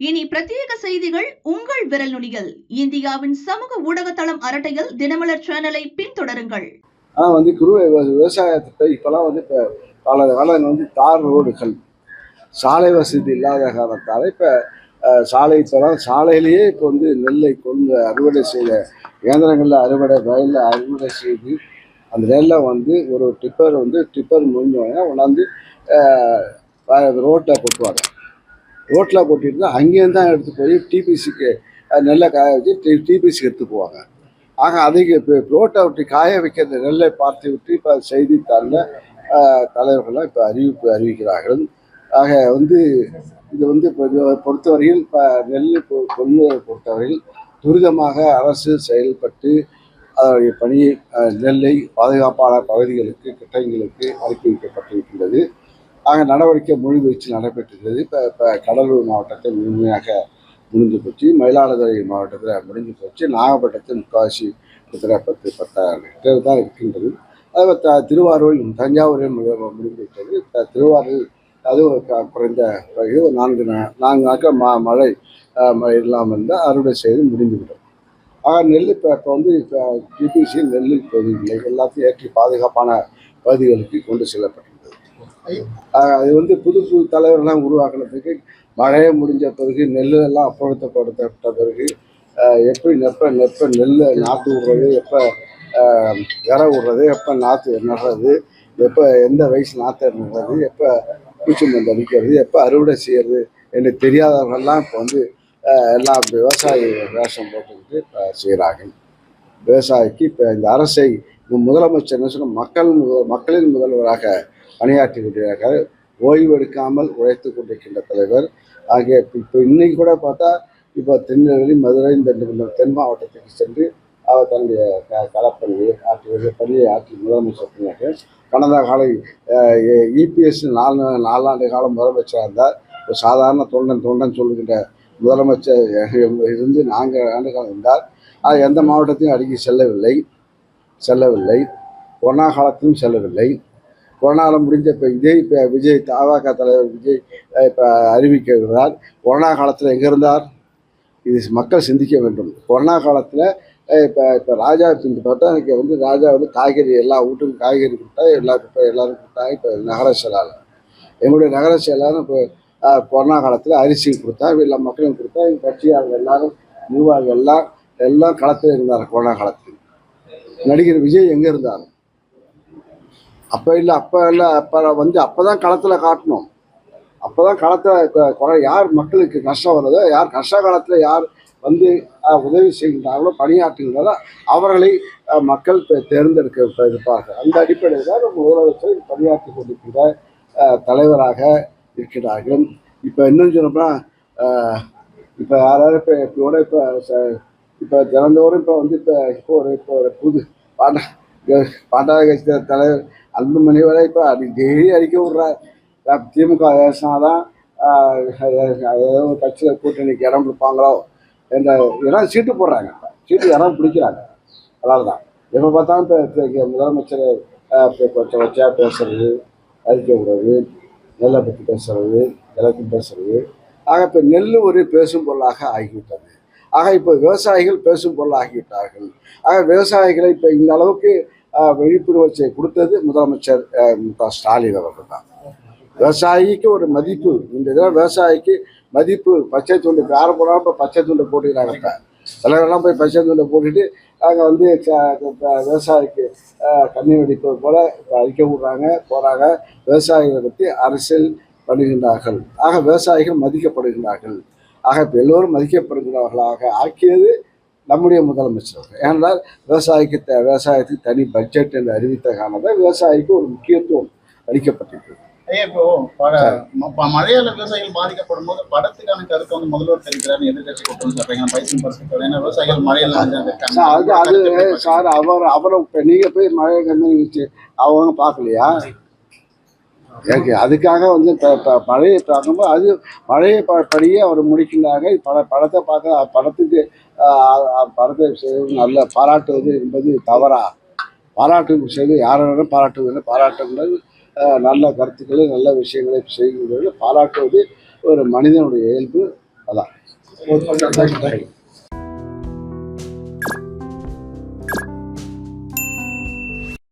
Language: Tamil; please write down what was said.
இனி பிரத்யேக செய்திகள் உங்கள் விரல் நுனியில். இந்தியாவின் சமூக ஊடகத்தளம் அரட்டையில் தினமலர் சேனலை பின்தொடருங்கள். ஆனால் வந்து குரு விவ- விவசாயத்தை இப்போலாம் வந்து இப்போ பல காலம் வந்து தார் ரோடுகள் சாலை வசதி இல்லாத காரணத்தால் இப்போ சாலை இப்போலாம் சாலையிலேயே இப்போ வந்து நெல்லை கொண்டு அறுவடை செய்த இயந்திரங்களில் அறுவடை வயலில் அறுவடை செய்து அந்த நெல்லை வந்து ஒரு டிப்பர் வந்து டிப்பர் முடிஞ்சோடனே கொண்டாந்து ரோட்டில் கொட்டுவாங்க. ரோட்டில் கொட்டிட்டு தான் அங்கேருந்து தான் எடுத்து போய் டிபிசிக்கு நெல்லை காய வச்சு டி டிபிசிக்கு எடுத்து போவாங்க. ஆக அதிக இப்போ ரோட்டை விட்டு காய வைக்கிற நெல்லை பார்த்து விட்டு இப்போ செய்தித்தாளில் தலைவர்கள்லாம் இப்போ அறிவிப்பு அறிவிக்கிறார்கள். ஆக வந்து இது வந்து இப்போ பொறுத்தவரையில் இப்போ நெல் கொ- கொள்முதலை பொறுத்தவரையில் துரிதமாக அரசு செயல்பட்டு அதனுடைய பணியை நெல்லை பாதுகாப்பான பகுதிகளுக்கு கிட்டங்களுக்கு அனுப்பி வைக்கப்பட்டிருக்கின்றது. ஆக நடவடிக்கை முழுவீச்சு நடைபெற்றுகிறது இப்போ இப்போ கடலூர் மாவட்டத்தை முழுமையாக முடிஞ்சு போச்சு. மயிலாடுதுறை மாவட்டத்தில் முடிஞ்சு போச்சு. நாகப்பட்டினத்தில் முக்காவாசி கிட்டத்தட்ட பத்து பத்தாயிரம் ஹெக்டேர் தான் இருக்கின்றது. அதே த திருவாரூர் தஞ்சாவூரில் முடிந்து விட்டது. திருவாரூர் அதுவும் குறைந்த பிறகு ஒரு நான்கு நா- நான்கு நாட்கள் மா மழை இல்லாமல் இருந்தால் அறுவடை செய்து முடிந்துவிடும் ஆக நெல் இப்போ இப்போ வந்து இப்போ டிபிசி நெல் இப்போது எல்லாத்தையும் ஏற்றி பாதுகாப்பான பகுதிகளுக்கு கொண்டு செல்லப்பட்டுள்ளது அது வந்து புது புது தலைவர்கள்லாம் உருவாக்குனதுக்கு மழையை முடிஞ்ச பிறகு நெல் எல்லாம் பிறகு எப்படி நெப்ப நெப்ப நெல் நாற்று விடுறது எப்போ விர விடுறது எப்போ நாற்று நடுறது எப்போ எந்த வயசு நாற்று நடுறது எப்போ பூச்சி மருந்து அடிக்கிறது எப்போ அறுவடை செய்யறது என்று தெரியாதவர்கள்லாம் இப்போ வந்து எல்லாம் விவசாயி வேஷம் போட்டுக்கிட்டு இப்போ செய்கிறாங்க விவசாயிக்கு இப்போ இந்த அரசை முதலமைச்சர் என்ன சொன்னால் மக்கள் முதல் மக்களின் முதல்வராக பணியாற்றி கொண்டிருக்கிறார்கள். ஓய்வு எடுக்காமல் உழைத்து கொண்டிருக்கின்ற தலைவர். ஆகிய இப்போ இன்னைக்கு கூட பார்த்தா இப்போ திருநெல்வேலி மதுரை இந்த தென் மாவட்டத்துக்கு சென்று அவர் தன்னுடைய க களப்பணியை ஆற்றி பணியை ஆற்றி முதலமைச்சர் பணியாக கடந்த கால இபிஎஸ் நாலு நாலாண்டு காலம் முதலமைச்சராக இருந்தார். ஒரு சாதாரண தொண்டன் தொண்டன் சொல்லுகின்ற முதலமைச்சர் இருந்து நான்கு ஆண்டு காலம் இருந்தார். அது எந்த மாவட்டத்தையும் அடிக்க செல்லவில்லை. செல்லவில்லை. ஒன்றா காலத்திலும் செல்லவில்லை. கொரோனாவில் முடிஞ்ச இப்போ விஜய் இப்போ விஜய் தாவாக தலைவர் விஜய் இப்போ அறிவிக்கிறார். கொரோனா காலத்தில் எங்கே இருந்தார்? இது மக்கள் சிந்திக்க வேண்டும். கொரோனா காலத்தில் இப்போ இப்போ ராஜா இந்த பார்த்தா எனக்கு வந்து ராஜா வந்து காய்கறி எல்லா வீட்டுக்கும் காய்கறி கொடுத்தா எல்லா இப்போ எல்லோரும் கொடுத்தா இப்போ நகர செயலாளர் எங்களுடைய நகர செயலாளர் இப்போ கொரோனா காலத்தில் அரிசி கொடுத்தா எல்லா மக்களும் கொடுத்தா எங்கள் கட்சியாளர்கள் எல்லாரும் நிர்வாகிகள் எல்லாம் எல்லாம் களத்தில் இருந்தார் கொரோனா காலத்தில். நடிகர் விஜய் எங்கே இருந்தார்? அப்போ இல்லை அப்போ இல்லை அப்போ வந்து அப்போ தான் களத்தில் காட்டணும். அப்போ தான் களத்தில் குறை யார் மக்களுக்கு கஷ்டம் வருதோ யார் கஷ்ட காலத்தில் யார் வந்து உதவி செய்கின்றார்களோ பணியாற்றுகின்றதோ அவர்களை மக்கள் தேர்ந்தெடுக்க இருப்பார்கள். அந்த அடிப்படையில் தான் நம்ம முதலமைச்சர் பணியாற்றி கொண்டிருக்கிற தலைவராக இருக்கிறார்கள். இப்போ இன்னும் சொன்னோம்னா இப்போ யாராவது இப்போ இப்போ இப்போ தினந்தோறும் இப்போ வந்து இப்போ இப்போ ஒரு இப்போ ஒரு புது பாண்டா பாண்டாக கட்சி தலைவர் அன்புமணி வரை இப்போ அடி டெய்லி அடிக்க விட்றார் திமுக பேசினாதான் ஏதோ கட்சியில் கூட்டணிக்கு இடம் கொடுப்பாங்களோ என்ற எல்லாம் சீட்டு போடுறாங்க. சீட்டு இடம் பிடிக்கிறாங்க. அதனால தான் எப்போ பார்த்தாலும் இப்போ முதலமைச்சர் இப்போ கொஞ்சம் வச்சா பேசுறது அழிக்க விடுறது நெல்லை பற்றி பேசுறது எல்லாத்தையும் பேசுறது. ஆக இப்போ நெல் ஒரு பேசும் பொருளாக ஆகிவிட்டது. ஆக இப்போ விவசாயிகள் பேசும் பொருள் ஆகிவிட்டார்கள் ஆக விவசாயிகளை இப்போ இந்த அளவுக்கு அஹ், கொடுத்தது முதலமைச்சர் மு க ஸ்டாலின் அவர்கள் தான் விவசாயிக்கு ஒரு மதிப்பு இந்த இதில் விவசாயிக்கு மதிப்பு பச்சை துண்டு இப்போ யாரை போனாலும் இப்போ பச்சை துண்டை போட்டுக்கிறாங்க இப்போ. தலைவரெல்லாம் போய் பச்சை துண்டை போட்டுட்டு அங்கே வந்து விவசாயிக்கு கண்ணீர் வெடிப்பது போல் இப்போ அறிக்கை விடுறாங்க போகிறாங்க விவசாயிகளை பற்றி அரசியல் பண்ணுகின்றார்கள் ஆக விவசாயிகள் மதிக்கப்படுகின்றார்கள். ஆக இப்போ எல்லோரும் மதிக்கப்படுகிறவர்களாக ஆக்கியது நம்முடைய முதலமைச்சர் ஏனென்றால் விவசாயிக்கு த விவசாயத்துக்கு தனி பட்ஜெட் என்று அறிவித்த காரணத்தில் விவசாயிக்கு ஒரு முக்கியத்துவம் அளிக்கப்பட்டிருக்கிறது. இப்போ மழையால விவசாயிகள் பாதிக்கப்படும் போது படத்துக்கான கருத்து வந்து முதல்வர் தெரிவிக்கிறார். எதிர்கட்சி கூட்டம் சொல்றீங்க பைசன் பரிசுத்தோட ஏன்னா விவசாயிகள் மழையில அது அது சார் அவர் அவரை இப்போ நீங்கள் போய் மழை கம்மி வச்சு அவங்க பார்க்கலையா? அதுக்காக வந்து இப்போ இப்போ மழையை பார்க்கும்போது அது மழையை ப படியே அவர் முடிக்கின்றாங்க. பட படத்தை பார்க்க படத்துக்கு படத்தை செய்வது நல்ல பாராட்டுவது என்பது தவறா? பாராட்டு செய்து யாரும் பாராட்டுவது பாராட்டுகிறது நல்ல கருத்துக்களை நல்ல விஷயங்களை செய்கிறது பாராட்டுவது ஒரு மனிதனுடைய இயல்பு. அதான். தேங்க்யூ